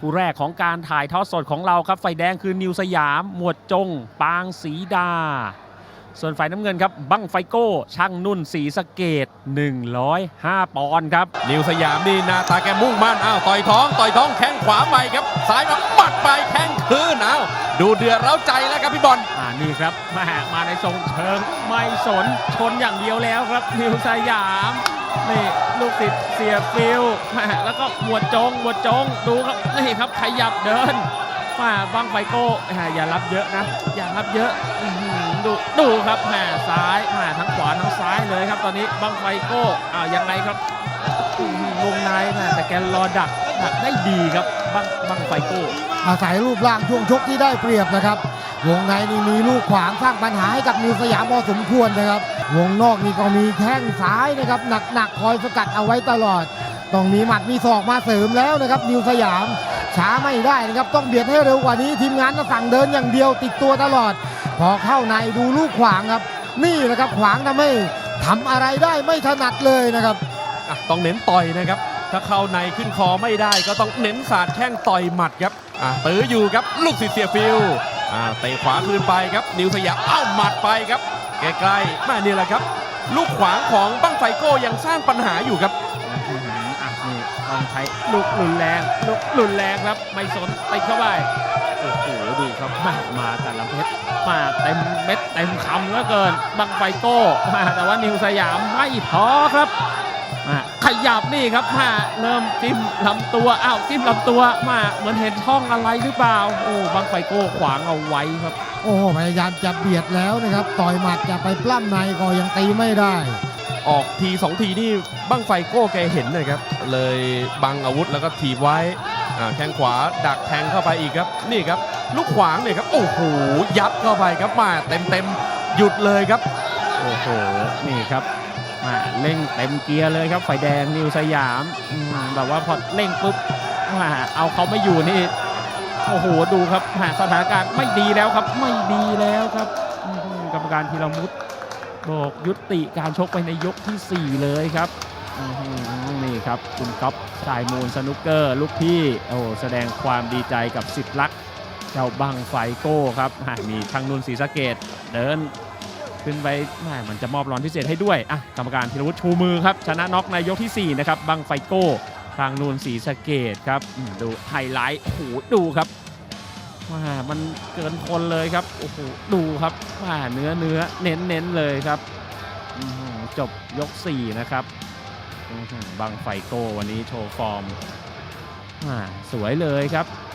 คู่แรกของการถ่ายทอดสดของเราครับ ไฟแดงคือนิวสยาม หมวดจง ปางสีดา ส่วนฝ่ายน้ำเงินครับ บั้งไฟโก้ ช่างนุ่นสีสะเกต 105 ปอนด์ครับ นิวสยามนี่หน้าตาแกมุ่งมั่นอ้าวต่อยท้อง ต่อยท้องแข้งขวาไปครับซ้ายมาปัดไปแข้งคืนอ้าวดูเดือดเร้าใจแล้วครับพี่บอลอ่านี่ครับแมามาในทรงเชิงไม่สนชนอย่างเดียวแล้วครับ นิวสยาม นี่ลูกศิษย์เสียฟิลแล้วก็หมวดจงหมวดจงดูครับนี่ครับขยับเดินมาบังไฟโก้อย่ารับเยอะนะ อย่ารับเยอะดูดูครับแหม่ซ้ายแหม่ทั้งขวาทั้งซ้ายเลยครับ ตอนนี้บังไฟโก้อ่ายังไงครับวงในแหม่แต่แกรอดักดักได้ดีครับบังบังไฟโก้อาศัยรูปร่างช่วงชกที่ได้เปรียบนะครับ วงในนี่มีลูกขวางสร้างปัญหาให้กับนิวสยามพอสมควรนะครับ วงนอกนี่ก็มีแข้งซ้ายนะครับหนักๆคอยสกัดเอาไว้ตลอดต้องมีหมัดมีศอกมาเสริมแล้วนะครับนิวสยามช้าไม่ได้นะครับต้องเบียดให้เร็วกว่านี้ทีมงานสั่งเดินอย่างเดียวติดตัวตลอด พอเข้าในดูลูกขวางครับ นี่แหละครับขวางทำให้ทำอะไรได้ไม่ถนัดเลยนะครับต้องเน้นต่อยนะครับ ถ้าเข้าในขึ้นคอไม่ได้ก็ต้องเน้นสาดแข้งต่อยหมัดครับตื้ออยู่ครับลูกศิษย์เสียฟิล อ่าเตะขวาคืนไปครับ นิวสยามเอ้าหมัดไปครับใกล้ๆมานี่แหละครับ ลูกขวางของบั้งไฟโก้ยังสร้างปัญหาอยู่ครับอื้อหืออะนี่ต้องใช้ลูกรุนแรงลูกรุนแรงครับ ไม่สนติดเข้าไปโอ้โหดูครับมามาแต่ละเม็ดมาเต็มเม็ดเต็มคำแล้วเกินบังไฟโก้มาแต่ว่านิวสยามไม่ท้อครับมา ขยับนี่ครับมาเริ่มจิ้มลำตัวอ้าวจิ้มลำตัวมาเหมือนเห็นช่องอะไรหรือเปล่า โอ้บังไฟโก้ขวางเอาไว้ครับ โอ้โหพยายามจะเบียดแล้วนะครับ ต่อยหมัดจะไปปล้ำในก็ยังตีไม่ได้ ออกทีสองทีนี่บั้งไฟโก้แกเห็นนะครับ เลยบังอาวุธแล้วก็ถีบไว้อ่าแข้งขวาดักแทงเข้าไปอีกครับ นี่ครับ ลูกขวางเนี่ยครับโอ้โหยัดเข้าไปครับมาเต็มเต็มๆหยุดเลยครับโอ้โหนี่ครับ มาเร่งเต็มเกียร์เลยครับ ไฟแดงนิวสยามแบบว่าพอเร่งปุ๊บมาเอาเขาไม่อยู่นี่โอ้โหดูครับหาสถานการณ์ไม่ดีแล้วครับ ไม่ดีแล้วครับกรรมการธีรมุตบอกยุติการชกไปในยกทีสี่4 เลยครับนี่ครับคุณก๊อฟสายมูลสนุกเกอร์ลูกพี่โอ้โหแสดงความดีใจกับสิทธิ์รักเจ้าบังไฟโก้ครับมีทางนุนศรีสะเกดเดิน ขึ้นไปแม่มันจะมอบรางวัลพิเศษให้ด้วยอะกรรมการธีรวุฒิชูมือครับ ชนะน็อกในยกทีสี่ 4 นะครับ บังไฟโก้ ทางนูนสีสะเกตครับ ดูไฮไลท์โอ้โหดูครับว่ามันเกินคนเลยครับโอ้โหดูครับว่าเนื้อเนื้อเน้นเน้นเลยครับอือหือจบยก 4 นะครับบังไฟโก้วันนี้โชว์ฟอร์มอ่าสวยเลยครับ